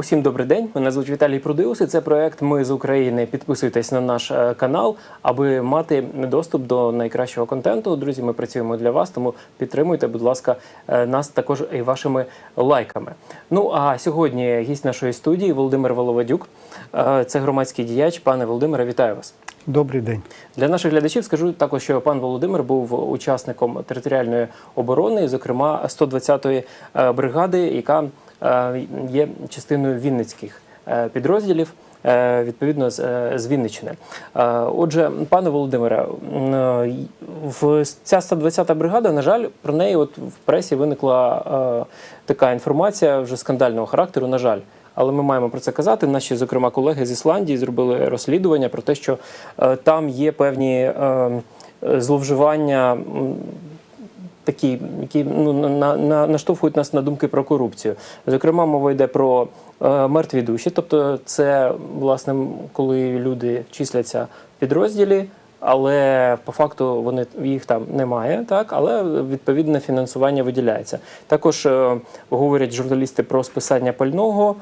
Усім добрий день. Мене звуть Віталій Прудиус. і Це проект Ми з України. Підписуйтесь на наш е, канал, аби мати доступ до найкращого контенту. Друзі, ми працюємо для вас, тому підтримуйте, будь ласка, е, нас також і вашими лайками. Ну а сьогодні гість нашої студії Володимир Воловадюк. Е, Це громадський діяч. Пане Володимире, вітаю вас. Добрий день. Для наших глядачів скажу також, що пан Володимир був учасником територіальної оборони, зокрема 120-ї е, бригади, яка є частиною вінницьких е, підрозділів. е, Відповідно, з, е, Вінниччини. Е, Отже, пане Володимире, е, в ця 120-та бригада, на жаль, про неї от в пресі виникла е, така інформація вже скандального характеру. На жаль, але ми маємо про це казати. Наші, зокрема, колеги з Ісландії зробили розслідування про те, що е, там є певні е, е, зловживання. Такі, які ну, на, на, наштовхують нас на думки про корупцію. Зокрема, мова йде про е, мертві душі, тобто це власне коли люди числяться в підрозділі, але по факту вони їх там немає, так але відповідне фінансування виділяється. Також е, говорять журналісти про списання пального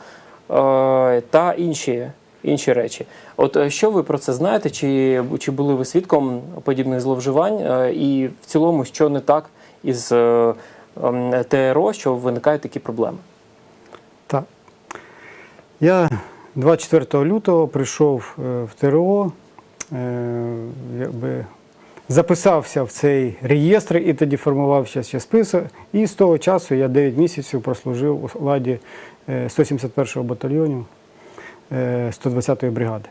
е, та інші. Інші речі, от е, що ви про це знаєте? Чи, чи були ви свідком подібних зловживань? Е, І в цілому, що не так із е, ем, ТРО, що виникають такі проблеми? Так. Я 24 лютого прийшов е, в ТРО, е, якби записався в цей реєстр і тоді формувався ще список. І з того часу я 9 місяців прослужив у ладі е, 171-го батальйону е, 120-ї бригади.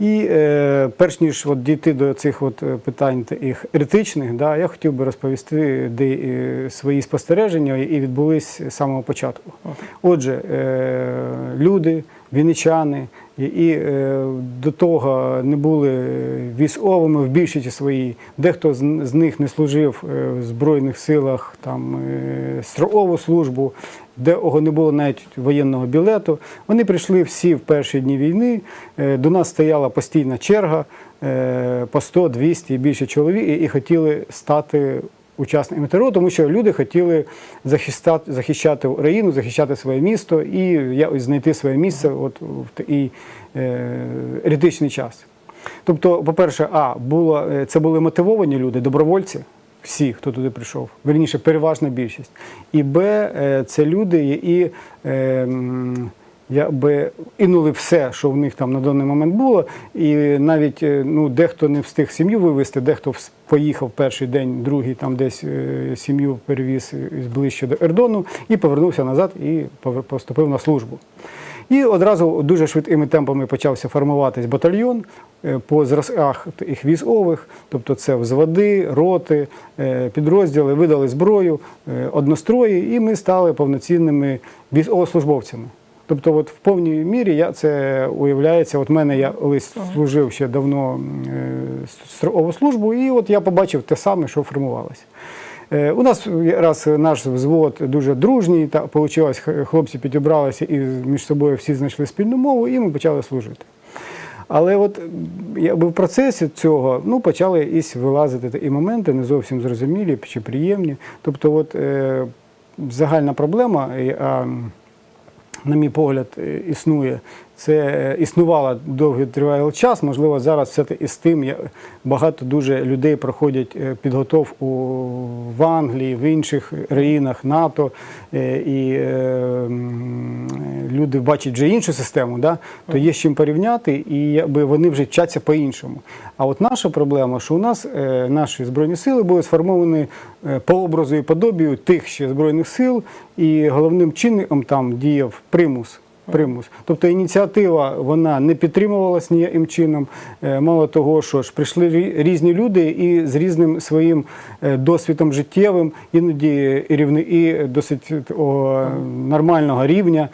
І е, перш ніж от дійти до цих от е, питань таких етичних, да, я хотів би розповісти де, е, свої спостереження, і відбулись з самого початку. Отже, е, люди, вінничани, і, е, до того не були військовими в більшості своїй. Дехто з, них не служив е, в Збройних силах там, е, строкову службу, де не було навіть воєнного білету. Вони прийшли всі в перші дні війни. До нас стояла постійна черга по 100, 200 і більше чоловік, і хотіли стати учасниками ТРО, тому що люди хотіли захистати, захищати Україну, захищати своє місто і якось знайти своє місце от в такий е, еретичний час. Тобто, по-перше, а було е, це були мотивовані люди, добровольці. Всі, хто туди прийшов, верніше, переважна більшість. І Б, е, це люди, які е, м, якби інули все, що в них там на даний момент було. І навіть е, ну, дехто не встиг сім'ю вивезти, дехто поїхав перший день, другий там десь е, сім'ю перевіз ближче до Ердону і повернувся назад і поступив на службу. І одразу дуже швидкими темпами почався формуватись батальйон е, по зразках їх військових, тобто це взводи, роти, е, підрозділи, видали зброю, е, однострої, і ми стали повноцінними військовослужбовцями. Тобто, от в повній мірі я це уявляється. От мене я колись служив ще давно е, строкову службу, і от я побачив те саме, що формувалося. Е, У нас раз наш взвод дуже дружній, та вийшло, хлопці підібралися і між собою всі знайшли спільну мову, і ми почали служити. Але от якби в процесі цього ну, почали якісь вилазити такі моменти, не зовсім зрозумілі чи приємні. Тобто, от, е, загальна проблема, е, на мій погляд, е, існує. Це існувала довгий тривалий час. Можливо, зараз все таки з тим багато дуже людей проходять е, підготовку в Англії, в інших країнах НАТО, е, і е, люди бачать вже іншу систему, да? то є з чим порівняти, і якби вони вже вчаться по-іншому. А от наша проблема, що у нас наші збройні сили були сформовані по образу і подобію тих ще збройних сил, і головним чинником там діяв примус. Примус. Тобто ініціатива вона не підтримувалась ніяким чином. Е, Мало того, що ж прийшли рі- різні люди і з різним своїм е, досвідом життєвим, іноді і рівни, і досить о, нормального рівня,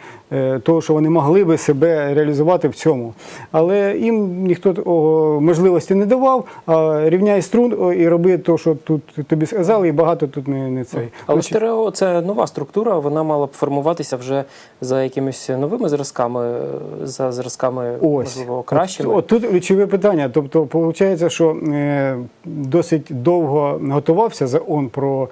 того, що вони могли би себе реалізувати в цьому. Але їм ніхто можливості не давав, а рівняй струн і роби те, що тут тобі сказали, і багато тут не, не цей. Але ТРО це нова структура, вона мала б формуватися вже за якимись новими зразками, за зразками Ось. можливо кращими. От, от тут ключове питання. Тобто, виходить, що е, досить довго готувався закон про е,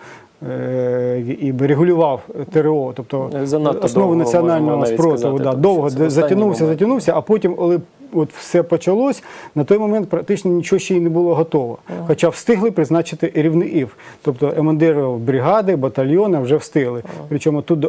і регулював ТРО, тобто Занадто основу довго, національного можемо навіть спротиву. сказати, Да, довго це останній затягнувся, момент. затягнувся, а потім, коли от все почалось, на той момент практично нічого ще й не було готово. Хоча встигли призначити і. Тобто емандирів бригади, батальйони вже встигли. Причому тут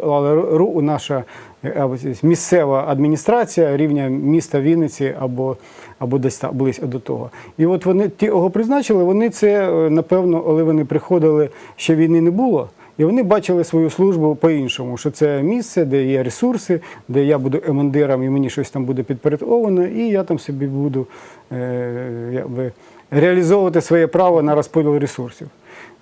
РУ наша е, місцева адміністрація рівня міста Вінниці або, або десь там близько до того. І от вони ті, кого призначили, вони це е, напевно, коли вони приходили, ще війни не було. І вони бачили свою службу по-іншому, що це місце, де є ресурси, де я буду емандиром і мені щось там буде підпорядковано, і я там собі буду е, якби, реалізовувати своє право на розподіл ресурсів.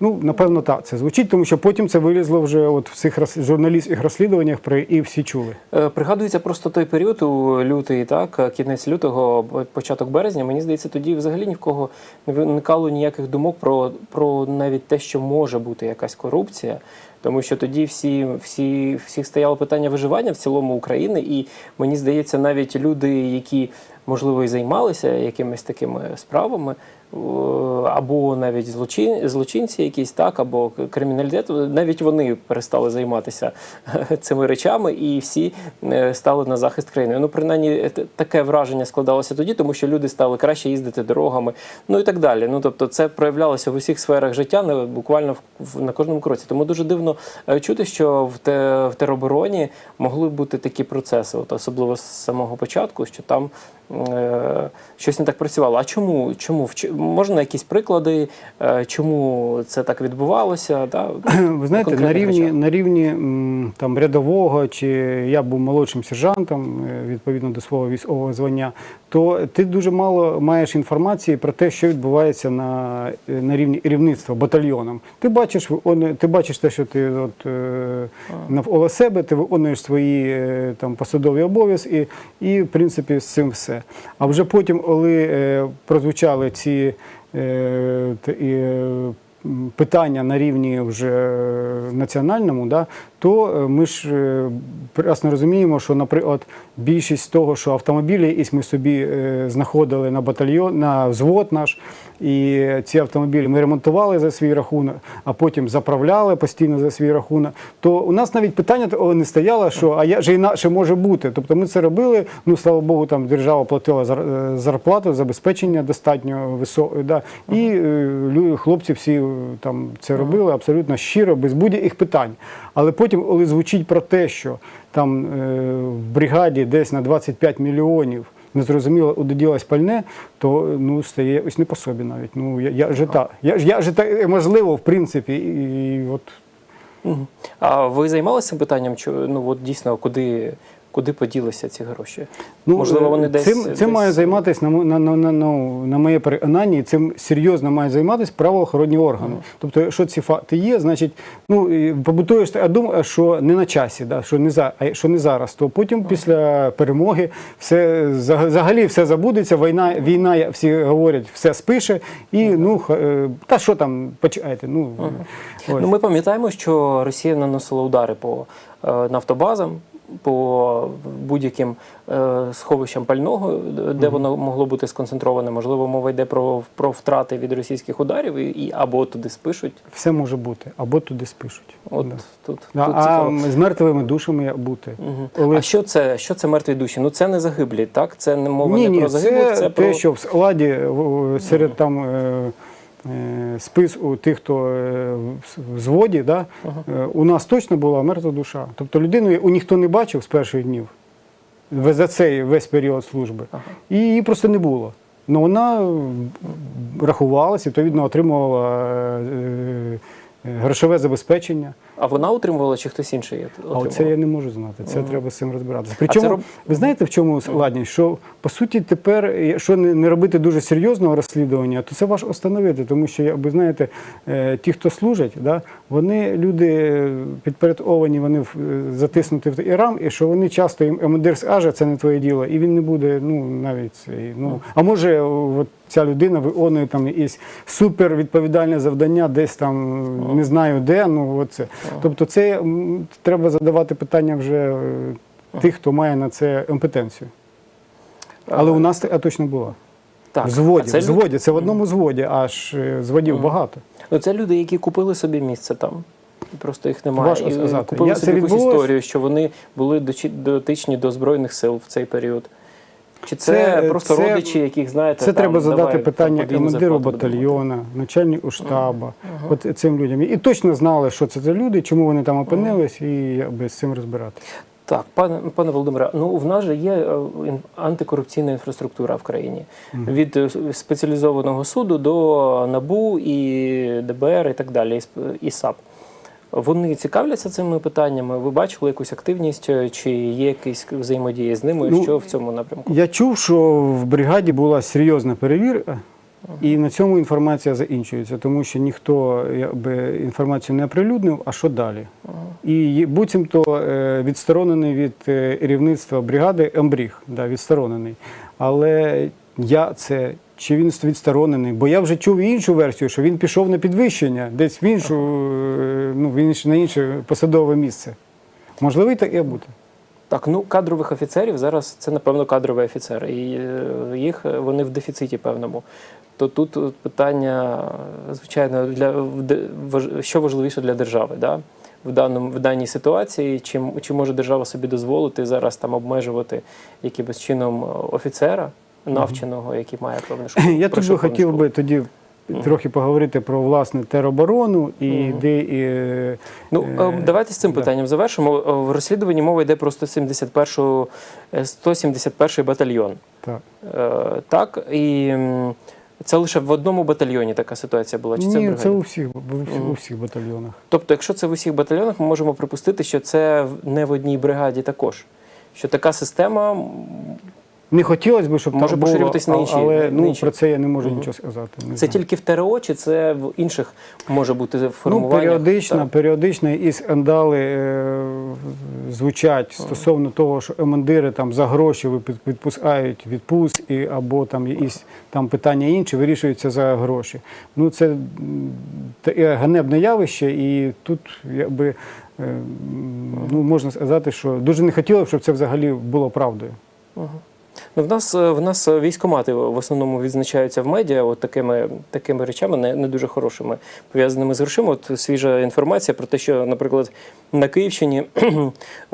Ну, напевно, так це звучить, тому що потім це вилізло вже от в цих журналістських розслідуваннях, про і всі чули. Е, Пригадується просто той період у лютий, так, е, кінець лютого, початок березня. Мені здається, тоді взагалі ні в кого не виникало ніяких думок про, про навіть те, що може бути якась корупція. Тому що тоді всі, всі, всіх стояло питання виживання в цілому України, і мені здається, навіть люди, які можливо і займалися якимись такими справами, або навіть злочин, злочинці якісь, так, або криміналітет, навіть вони перестали займатися цими речами, і всі е, стали на захист країни. Ну, принаймні, е, таке враження складалося тоді, тому що люди стали краще їздити дорогами, ну і так далі. Ну тобто, це проявлялося в усіх сферах життя, буквально на кожному кроці. Тому дуже дивно е, чути, що в, в теробороні могли бути такі процеси, от особливо з самого початку, що там е, щось не так працювало. А чому? Чому можна якісь приклади, е, чому це так відбувалося? Да? Ви знаєте, на рівні, речах. на рівні там, рядового, чи я був молодшим сержантом е, відповідно до свого військового звання, то ти дуже мало маєш інформації про те, що відбувається на, е, на рівні керівництва батальйоном. Ти бачиш, ти бачиш те, що ти от, е, навколо себе, ти виконуєш свої е, там, посадові обов'язки, і, в принципі, з цим все. А вже потім, коли е, прозвучали ці е, е, питання на рівні вже національному, да, то е, ми ж е, прекрасно розуміємо, що, наприклад, більшість того, що автомобілі якісь ми собі е, знаходили на батальйон, на взвод наш, і ці автомобілі ми ремонтували за свій рахунок, а потім заправляли постійно за свій рахунок, то у нас навіть питання такого не стояло, що а як же інакше може бути. Тобто ми це робили, ну слава Богу, там держава платила зарплату, забезпечення достатньо високе. Да, і хлопці всі там це робили абсолютно щиро, без будь-яких питань. Але потім, коли звучить про те, що там е, в бригаді десь на 25 мільйонів незрозуміло удоділось пальне, то ну стає ось не по собі навіть. Ну я, я жита. я, я жита можливо, в принципі, і, і от А ви займалися питанням? Чи ну от дійсно куди, куди поділися ці гроші? Ну, Можливо, вони е, десь цим, цим десь- має займатися на, на, на, на, ну, на моє переконання, цим серйозно мають займатися правоохоронні органи. Тобто, якщо ці факти є, значить, ну побутуєш а думаю, що не на часі, да, що не за а що не зараз, то потім після перемоги все за- взагалі все забудеться. Війна, війна, всі говорять, все спише, і ну ха- е, та що там, почекайте, ну ось. Ну, ми пам'ятаємо, що Росія наносила удари по е, нафтобазам, по будь-яким е, сховищам пального, де воно могло бути сконцентроване. Можливо, мова йде про, про втрати від російських ударів і, і або туди спишуть. все може бути, або туди спишуть. От Да. тут, Да, тут а цікаво. з мертвими душами бути. Мгм. Коли А що це? Що це мертві душі? Ну це не загиблі, так? Це не мова ні, не ні, про загиблих, це, це, те, що в складі серед там е, у тих, хто е, в зводі, да, ага. у нас точно була мертва душа. Тобто людину у ніхто не бачив з перших днів за цей весь період служби. Ага. І її просто не було. Ну вона е, рахувалася, відповідно отримувала е, е, грошове забезпечення. А вона утримувала чи хтось інший А отримував? оце я не можу знати. Це треба з цим розбиратися. Причому, роб- ви знаєте, в чому складність? Що по суті тепер, якщо не, робити дуже серйозного розслідування, то це важко встановити, тому що, ви знаєте, е, ті, хто служать, да, вони люди підпорядковані, вони е, затиснуті в такий рам, і що вони часто їм емодир скаже, це не твоє діло, і він не буде, ну навіть цей, ну а може, от ця людина виконує там якісь супер відповідальне завдання, десь там не знаю де. Ну от це. Тобто, це м, треба задавати питання вже е, тих, хто має на це компетенцію. Але у нас така точно була. так. В зводі, А це в зводі, це в одному зводі, аж е, зводів багато. Ну, це люди, які купили собі місце там. просто їх немає. Важко І сказати. купили Я- собі якусь відбулось- історію, що вони були дочі- дотичні до збройних сил в цей період. Чи це, Це- просто це- родичі, яких знаєте? Це там, треба задати давай, питання командиру батальйона, начальнику штаба, от цим людям. І точно знали, що це за люди, чому вони там опинились, і якби з цим розбирати. Так, пане пане Володимире, ну в нас же є е, антикорупційна інфраструктура в країні від е, спеціалізованого суду до НАБУ і ДБР і так далі, і САП. Вони цікавляться цими питаннями. Ви бачили якусь активність, е, чи є якісь взаємодії з ними? Ну, що в цьому напрямку? Я чув, що в бригаді була серйозна перевірка, і на цьому інформація закінчується, тому що ніхто якби, інформацію не оприлюднив, а що далі? І буцімто е, відсторонений від е, керівництва бригади Ембріг, да, відсторонений. Але я це. Чи він відсторонений? Бо я вже чув іншу версію, що він пішов на підвищення, десь в іншу, е, ну, в інше, на інше посадове місце. Можливо, і таке бути. Так, ну кадрових офіцерів зараз це напевно кадрові офіцери, і е, їх е, вони в дефіциті певному. То тут питання, звичайно, для що важливіше для держави, да? в даному в даній ситуації, чи, чи може держава собі дозволити зараз там обмежувати якимось чином офіцера навченого, який має певну школу. Я тут би хотів би тоді трохи поговорити про власне тероборону і Мгм. де і, е, Ну, Е, е, давайте з цим да. питанням завершимо. В розслідуванні мова йде про 171 е, 171 батальйон. так. Е, Так, і це лише в одному батальйоні така ситуація була. Чи це Ні, бригаді? це у всіх, у всіх, батальйонах. Тобто, якщо це в усіх батальйонах, ми можемо припустити, що це не в одній бригаді також. Що така система Не хотілося б, щоб Може так було, на інші- але на ну, інші. про це я не можу Мгм. нічого сказати. не це знаю. тільки в ТРО, чи це в інших може бути ну, формування? періодично, періодично і скандали е, звучать стосовно того, що емандири там за гроші відпускають відпуск, і, або там якісь там питання інші вирішуються за гроші. Ну це таке ганебне явище, і тут якби е, ну, можна сказати, що дуже не хотілося, б, щоб це взагалі було правдою. Ну, в нас е, в нас е, військкомати в основному відзначаються в медіа от такими, такими речами, не, не дуже хорошими, пов'язаними з грошима. От свіжа інформація про те, що, наприклад, на Київщині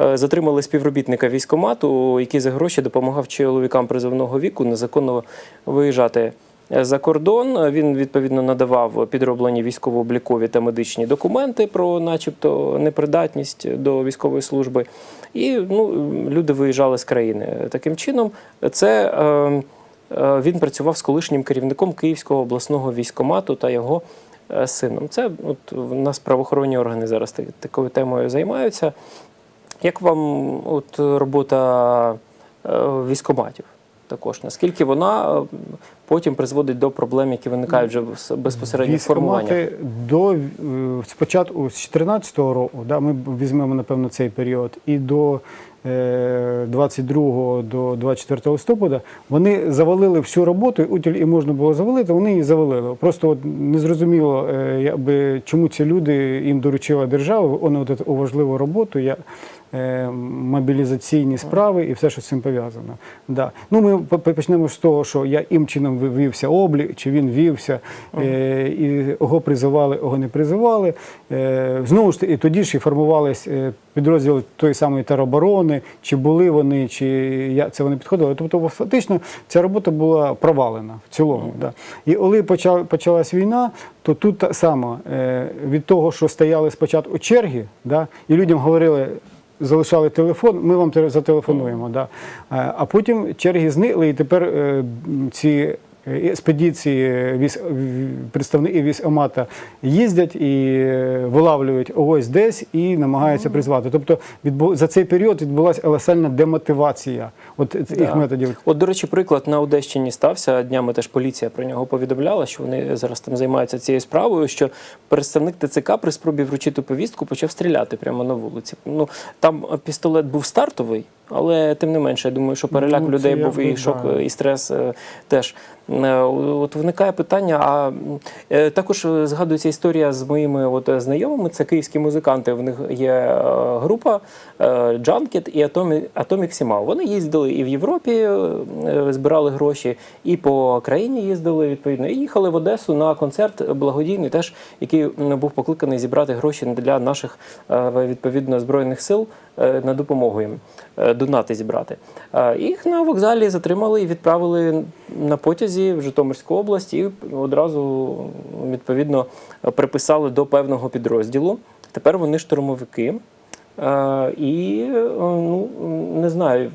е, затримали співробітника військкомату, який за гроші допомагав чоловікам призовного віку незаконно виїжджати. За кордон він відповідно надавав підроблені військово-облікові та медичні документи про, начебто, непридатність до військової служби. І ну, люди виїжджали з країни. Таким чином, це е, е, він працював з колишнім керівником Київського обласного військомату та його е, сином. Це от в нас правоохоронні органи зараз такою темою займаються. Як вам от робота е, військоматів? Також наскільки вона е, потім призводить до проблем, які виникають вже в безпосередньо в формуванні? До е, спочатку з 2014 року, да, ми візьмемо напевно цей період, і до е, 22 до 24 листопада вони завалили всю роботу, утіль і можна було завалити, вони її завалили. Просто от незрозуміло, е, якби, чому ці люди їм доручила держава, виконувати таку важливу роботу. Я, е, мобілізаційні справи і все, що з цим пов'язано. Да. Ну, ми по- по- почнемо з того, що яким чином ви- вівся облік, чи він вівся, е, і його призивали, його не призивали. Е, знову ж і тоді ж і формувались е, підрозділи тої самої тероборони, чи були вони, чи як це вони підходили. Тобто, фактично, ця робота була провалена в цілому. Да. І коли почалась війна, то тут так само е, від того, що стояли спочатку черги, да, і людям говорили, залишали телефон, ми вам те- зателефонуємо. Да. Е, А потім черги зникли, і тепер е, ці експедиції представники військомата їздять і е, вилавлюють ось десь і намагаються призвати. Тобто за цей період відбулася колосальна демотивація от їх Да. методів. От, до речі, приклад на Одещині стався. Днями теж поліція про нього повідомляла, що вони зараз там займаються цією справою. Що представник ТЦК при спробі вручити повістку почав стріляти прямо на вулиці. Ну там пістолет був стартовий, Але тим не менше, я думаю, що переляк Ну, людей був і шок, і стрес е, теж. Е, От виникає питання. А е, також згадується історія з моїми от знайомими. Це київські музиканти. В них є група Junket і Atomic, Atomic. Вони їздили і в Європі, збирали гроші, і по країні їздили відповідно. І їхали в Одесу на концерт благодійний, теж який був покликаний зібрати гроші для наших відповідно збройних сил на допомогу їм донати зібрати. Е, Їх на вокзалі затримали і відправили на потязі в Житомирську область і одразу відповідно приписали до певного підрозділу. Тепер вони штурмовики. Е, І е, ну не знаю,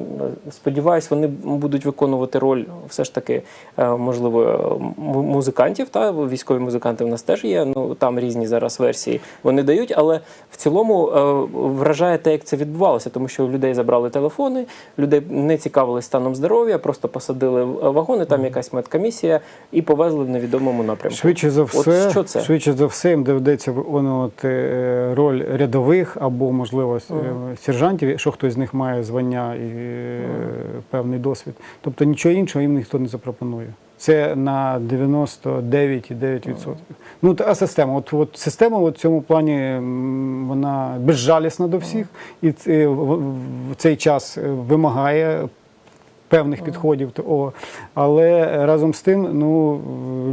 сподіваюсь, вони будуть виконувати роль все ж таки, е, можливо, музикантів. Та військові музиканти в нас теж є. Ну там різні зараз версії вони дають, але в цілому вражає те, як це відбувалося, тому що у людей забрали телефони, людей не цікавились станом здоров'я, просто посадили в вагони, там якась медкомісія і повезли в невідомому напрямку. Швидше за все, що це? швидше за все, їм доведеться виконувати роль рядових або, можливо, с- е, сержантів, якщо хтось з них має звання і е, певний досвід. Тобто нічого іншого їм ніхто не запропонує. Це на 99,9%. Ну, та система. От, от система от в цьому плані вона безжалісна до всіх, і це- в, цей час е, вимагає певних підходів. Але разом з тим, ну,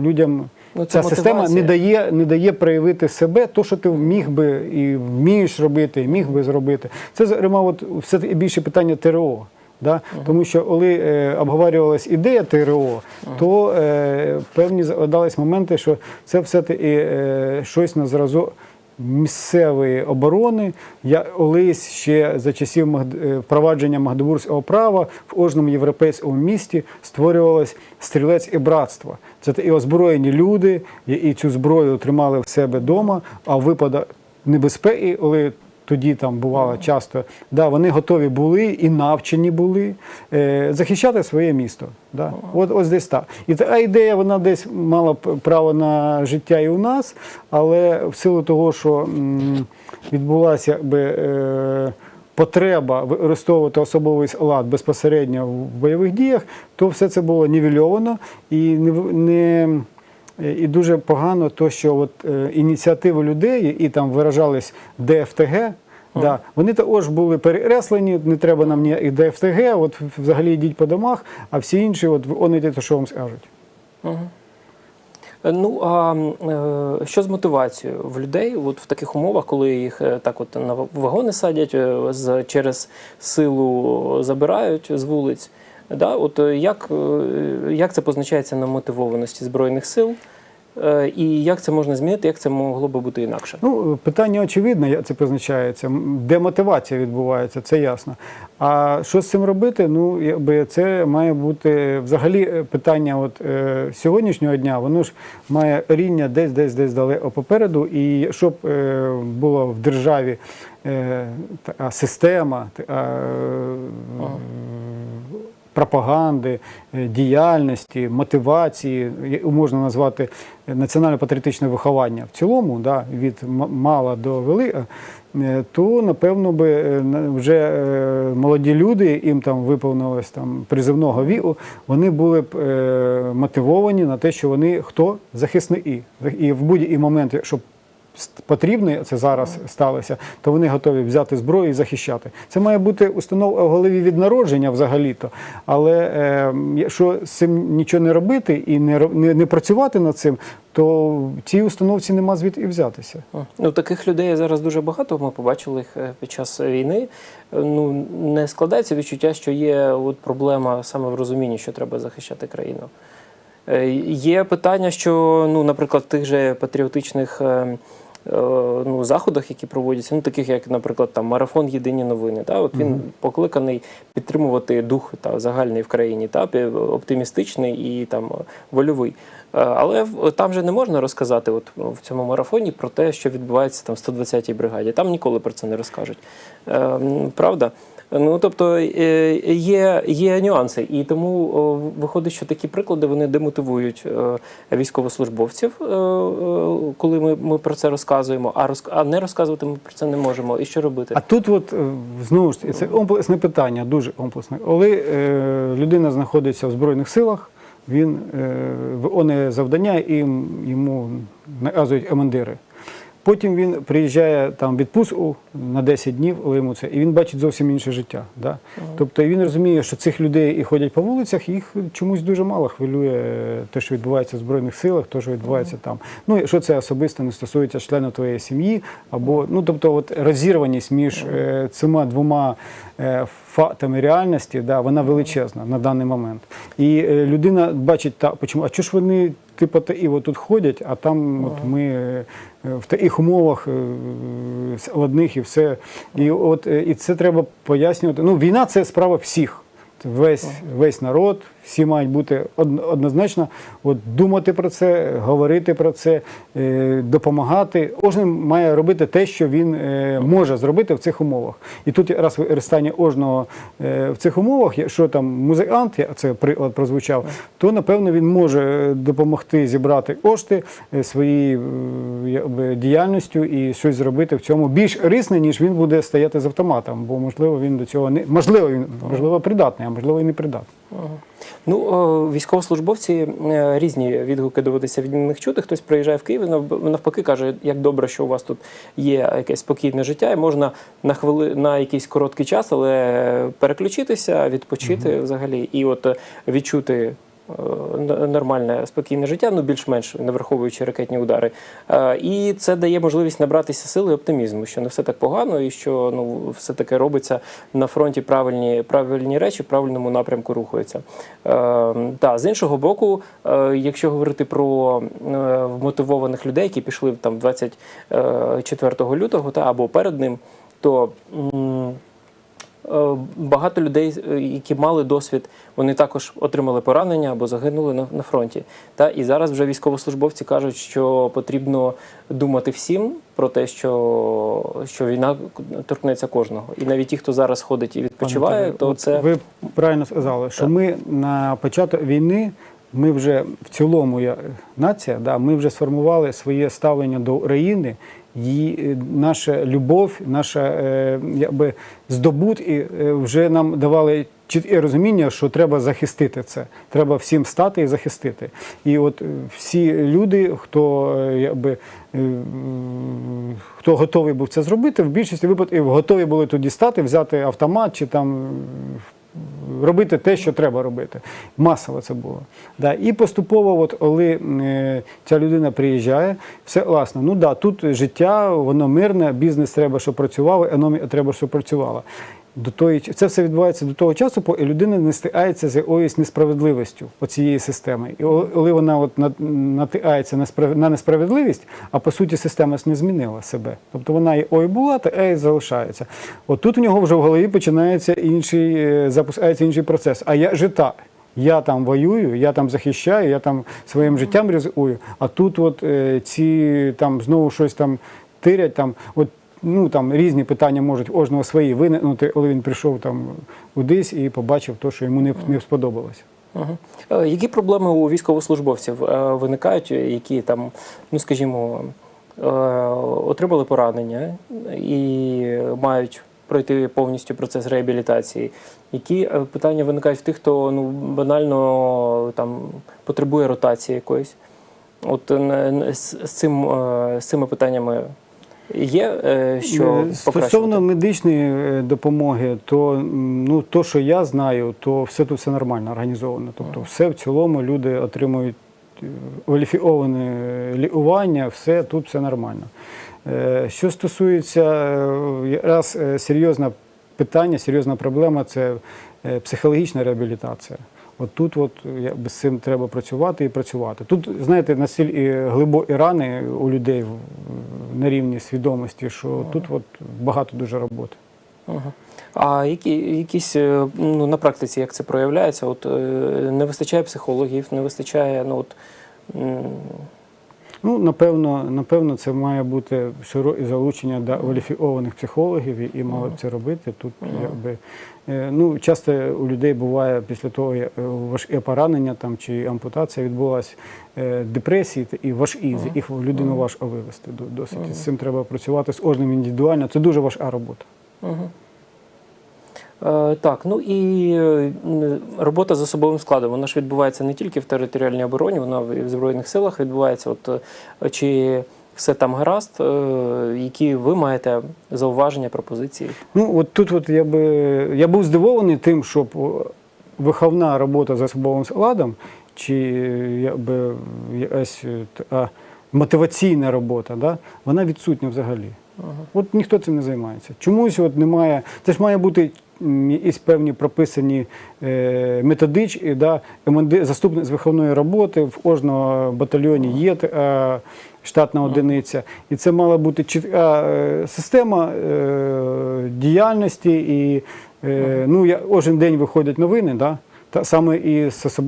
людям Ця система не дає, не дає проявити себе, то, що ти міг би і вмієш робити, і міг би зробити. Це, зокрема, от, все більше питання ТРО. Да? Тому що коли е, обговорювалась ідея ТРО, то е, певні згадались моменти, що це все-таки е, щось на зразок місцевої оборони. Я Олесь ще за часів е, впровадження Магдебурзького права в кожному європейському місті створювалось стрілець і братство. Це і озброєні люди, і, цю зброю тримали в себе вдома, а випадок небезпеки, коли тоді там бувало часто, да, вони готові були і навчені були е, захищати своє місто. Да. От ось десь так. І та ідея вона десь мала право на життя і у нас, але в силу того, що м, відбулася якби. Е, Потреба використовувати особовий склад безпосередньо в бойових діях, то все це було нівельовано і не, не І дуже погано, то що от, е, ініціативи людей, які там виражались ДФТГ, да, вони також були перекреслені, не треба нам ніяких ДФТГ, от взагалі йдіть по домах, а всі інші от виконуйте те, що вам скажуть. Е, Ну а е, що з мотивацією в людей, от в таких умовах, коли їх е, так от на вагони садять, е, через силу забирають з вулиць? Да? От е, як, е, як це позначається на мотивованості збройних сил? Е, І як це можна змінити, як це могло би бути інакше? Ну, питання очевидне, як це позначається. Де мотивація відбувається, це ясно. А що з цим робити? Ну, якби це має бути взагалі питання от, е, сьогоднішнього дня, воно ж має рівня десь, десь, десь далеко попереду. І щоб е, було в державі е, така система, така, е, пропаганди, е, діяльності, мотивації, можна назвати національно-патріотичне виховання в цілому, да, від мала до велика, е, то напевно би е, вже молоді люди, їм там виповнилось там призивного віку, вони були б мотивовані на те, що вони хто захисники. І в будь-який момент, якщо потрібно, це зараз сталося, то вони готові взяти зброю і захищати. Це має бути установа в голові від народження взагалі-то. Але е, якщо з цим нічого не робити і не, не, не працювати над цим, то в цій установці нема звідки і взятися. Ну, таких людей зараз дуже багато. Ми побачили їх е, під час війни. Е, Ну не складається відчуття, що є от проблема саме в розумінні, що треба захищати країну. Е, Є питання, що, ну, наприклад, тих же патріотичних е, е, ну, заходах, які проводяться, ну таких як, наприклад, там марафон Єдині новини. Та, от він покликаний підтримувати дух та загальний в країні, та оптимістичний і там вольовий. Е, Але там же не можна розказати, от в цьому марафоні про те, що відбувається там в 120-й бригаді. Там ніколи про це не розкажуть. Е, Правда? Ну тобто е, є, є нюанси, і тому виходить, що такі приклади вони демотивують е, військовослужбовців, е, коли ми, ми про це розказуємо, а роз, а не розказувати ми про це не можемо. І що робити? А тут, от знову ж це комплексне питання, дуже комплексне. Коли е, людина знаходиться в Збройних силах, він е, виконує завдання і йому наказують командири. Потім він приїжджає там відпустку на 10 днів, це, і він бачить зовсім інше життя. Да? Тобто він розуміє, що цих людей і ходять по вулицях, їх чомусь дуже мало хвилює те, що відбувається в Збройних силах, те, що відбувається там. Ну, якщо це особисто не стосується членів твоєї сім'ї, або ну тобто, от розірваність між е, цими двома е, фактами реальності, да, вона величезна на даний момент. І е, людина бачить, та, почому, а чого ж вони типу і тут ходять, а там от ми е, в таких умовах е, складних і все. І от е, і це треба пояснювати. Ну, війна це справа всіх. Весь, весь народ, всі мають бути однозначно от, думати про це, говорити про це, е, допомагати. Кожен має робити те, що він е, може зробити в цих умовах. І тут якраз використання кожного е, в цих умовах, якщо там музикант, я- це приклад прозвучав, то напевно він може допомогти зібрати кошти своєю діяльністю і щось зробити в цьому більш корисне, ніж він буде стояти з автоматом, бо можливо він до цього не можливо він можливо придатний, а можливо і не придатний. Ну, військовослужбовці е, різні відгуки доводиться від них чути. Хтось приїжджає в Київ і навпаки каже, як добре, що у вас тут є якесь спокійне життя, і можна на хвили на якийсь короткий час, але переключитися, відпочити взагалі, і от е, відчути. Е, Нормальне спокійне життя, ну більш-менш не враховуючи ракетні удари, Е, і це дає можливість набратися сили і оптимізму, що не все так погано, і що ну все таки робиться на фронті правильні, правильні речі, в правильному напрямку рухаються. Е, та з іншого боку, якщо говорити про вмотивованих людей, які пішли там 24 лютого, та або перед ним, то Багато людей, е, які мали досвід, вони також отримали поранення або загинули на, на фронті. Та і зараз вже військовослужбовці кажуть, що потрібно думати всім про те, що, що війна торкнеться кожного. І навіть ті, хто зараз ходить і відпочиває, Пане то це ви правильно сказали, що Так. ми на початок війни. Ми вже в цілому, я нація, да, ми вже сформували своє ставлення до України, її е, наша любов, наша е, якби здобут, і е, вже нам давали чітке розуміння, що треба захистити це. Треба всім стати і захистити. І от е, всі люди, хто якби. е, Хто готовий був це зробити, в більшості випадків готові були тоді стати, взяти автомат чи там робити те, що треба робити. Масово це було. Да. І поступово, от, коли е, ця людина приїжджає, все власне, Ну да, тут життя, воно мирне, бізнес треба, щоб працював, економіка треба, щоб працювала. До тої, це все відбувається до того часу, поки людина не стикається з якоюсь несправедливістю оцієї системи. І коли вона от на- натикається на справ- на несправедливість, а по суті система не змінила себе. Тобто вона і ой була, та ей залишається. От тут у нього вже в голові починається інший, е, запускається інший процес. А я же так. Я там воюю, я там захищаю, я там своїм життям ризикую. А тут от е, ці там знову щось там тирять. Там, от, ну, там різні питання можуть кожного свої виникнути, коли він прийшов там кудись і побачив те, що йому не, не сподобалося. Мгм. Е, Які проблеми у військовослужбовців е, виникають, які там, ну скажімо, е, отримали поранення і мають пройти повністю процес реабілітації? Які питання виникають в тих, хто ну банально там потребує ротації якоїсь? От з, цим з цими питаннями є е, що Е. Стосовно медичної е, допомоги, то ну, то, що я знаю, то все тут все нормально організовано. Тобто, все в цілому люди отримують е, кваліфіковане лікування, все тут все нормально. Що стосується якраз е, серйозне питання, серйозна проблема це психологічна реабілітація. От тут от, з цим треба працювати і працювати. Тут, знаєте, настільки глибокі рани у людей на рівні свідомості, що тут от багато дуже роботи. Ага. А які, якісь е, ну, на практиці як це проявляється? От е, не вистачає психологів, не вистачає, ну от Ну, напевно, напевно, це має бути широке залучення до кваліфікованих психологів і, мали б це робити. Тут якби е, ну, часто у людей буває після того, як е, важке поранення там чи ампутація відбулася е, депресії і важкі, з яких людину важко вивести. Досить з цим треба працювати з кожним індивідуально. Це дуже важка робота. Е, так, ну і робота з особовим складом, вона ж відбувається не тільки в територіальній обороні, вона і в Збройних силах відбувається. От е, чи все там гаразд, е, які ви маєте зауваження, пропозиції? Ну, от тут от я би я був здивований тим, щоб виховна робота з особовим складом, чи якби якась мотиваційна робота, да, вона відсутня взагалі. От ніхто цим не займається. Чомусь от немає. Це ж має бути якісь певні прописані е, методички, да, МНД, заступник з виховної роботи в кожному батальйоні є е, штатна одиниця. І це мала бути чітка е, система діяльності. І ну, я, кожен день виходять новини. Да? Та саме і з,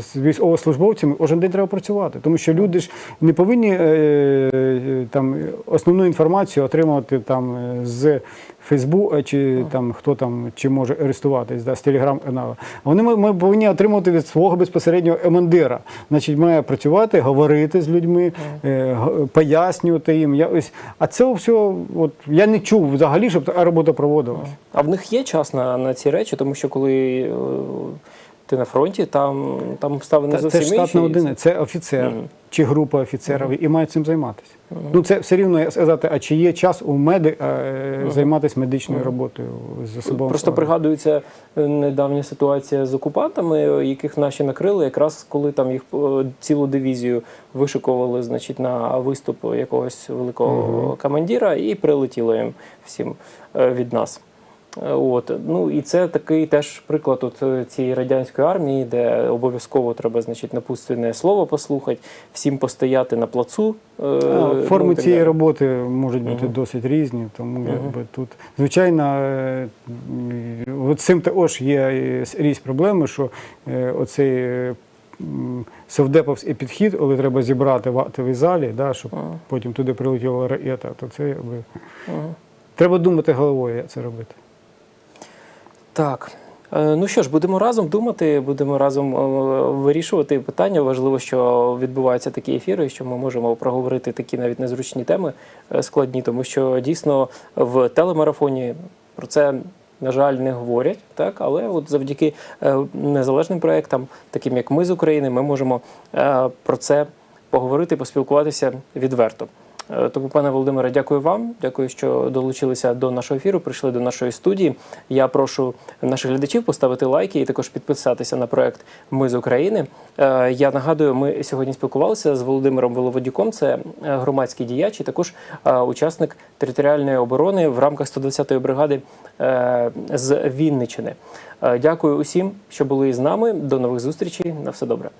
з військовослужбовцями кожен день треба працювати, тому що люди ж не повинні е, е, там основну інформацію отримувати там е, з Фейсбука чи там хто там чи може користуватись да, з телеграм-каналу. Вони ми, ми повинні отримувати від свого безпосереднього емандира. Значить, має працювати, говорити з людьми, е, пояснювати їм. Я ось, а це все, от я не чув взагалі, щоб така робота проводилася. А в них є час на, на ці речі, тому що коли е, ти на фронті, там, там обставини Та, це зовсім ж штатна інші. одиниця, це офіцер Мгм. чи група офіцерів і мають цим займатися. Ну це все рівно сказати, а чи є час у медика е, займатися медичною роботою з особовим Просто пригадується е, недавня ситуація з окупантами, е, яких наші накрили, якраз коли там їх цілу дивізію вишиковували значить, на виступ якогось великого командира, і прилетіло їм всім від нас. Е, От ну і це такий теж приклад от е, цієї радянської армії, де обов'язково треба, значить, напутственне слово послухати, всім постояти на плацу. е, ну, Форми цієї роботи можуть бути досить різні, тому якби тут звичайно от цим також є різні проблеми, що оцей совдеповський підхід, коли треба зібрати в актовій залі, да, щоб потім туди прилетіла ракета, то це якби Мгм. треба думати головою, як це робити. Так. Е, Ну що ж, будемо разом думати, будемо разом е, вирішувати питання. Важливо, що відбуваються такі ефіри, що ми можемо проговорити такі навіть незручні теми е, складні, тому що дійсно в телемарафоні про це. На жаль, не говорять, так але от завдяки незалежним проєктам, таким як ми з України, ми можемо про це поговорити, поспілкуватися відверто. Е, Тому, пане Володимире, дякую вам. Дякую, що долучилися до нашого ефіру. Прийшли до нашої студії. Я прошу наших глядачів поставити лайки і також підписатися на проект Ми з України. Е, Я нагадую, ми сьогодні спілкувалися з Володимиром Воловодюком. Це е, громадський діяч і також учасник територіальної оборони в рамках 120-ї бригади з Вінничини. Дякую усім, що були з нами. До нових зустрічей. На все добре.